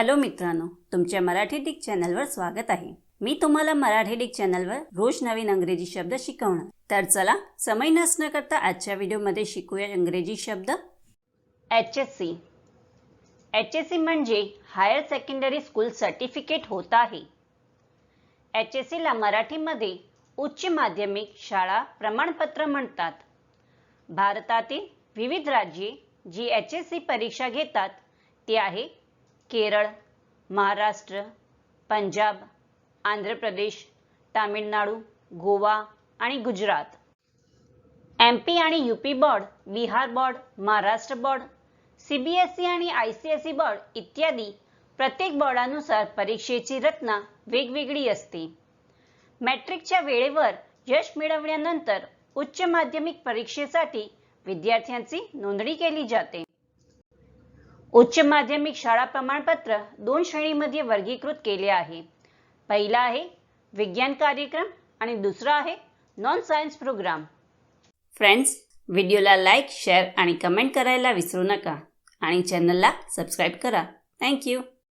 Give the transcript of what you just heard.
Hello मित्रांनो तुमच्या Marathi Dick चॅनलवर स्वागत आहे. मी तुम्हाला मराठी डिक चॅनलवर रोज नवीन इंग्रजी शब्द शिकवणार. तर चला समय नसणं करता आजच्या व्हिडिओमध्ये शिकूया इंग्रजी शब्द. H S C H S C म्हणजे हायर सेकंडरी स्कूल सर्टिफिकेट होत आहे. एच एस सीला मराठीमध्ये उच्च माध्यमिक शाळा प्रमाणपत्र म्हणतात. भारतातील विविध राज्ये जी एच एस सी परीक्षा घेतात ती आहे केरळ महाराष्ट्र पंजाब आंध्र प्रदेश तामिळनाडू गोवा आणि गुजरात. एम पी आणि U P board Bihar board Maharashtra board C B S E आणि I C S E board इत्यादी प्रत्येक बोर्डानुसार परीक्षेची रचना वेगवेगळी असते. मॅट्रिकच्या वेळेवर यश मिळवल्यानंतर उच्च माध्यमिक परीक्षेसाठी विद्यार्थ्यांची नोंदणी केली जाते. उच्च माध्यमिक शाळा प्रमाणपत्र दोन श्रेणीमध्ये वर्गीकृत केले आहे. पहिला आहे विज्ञान कार्यक्रम आणि दुसरा आहे नॉन सायन्स प्रोग्राम फ्रेंड्स व्हिडिओला लाईक शेअर आणि कमेंट करायला विसरू नका. आणि चॅनलला सबस्क्राईब करा. थँक्यू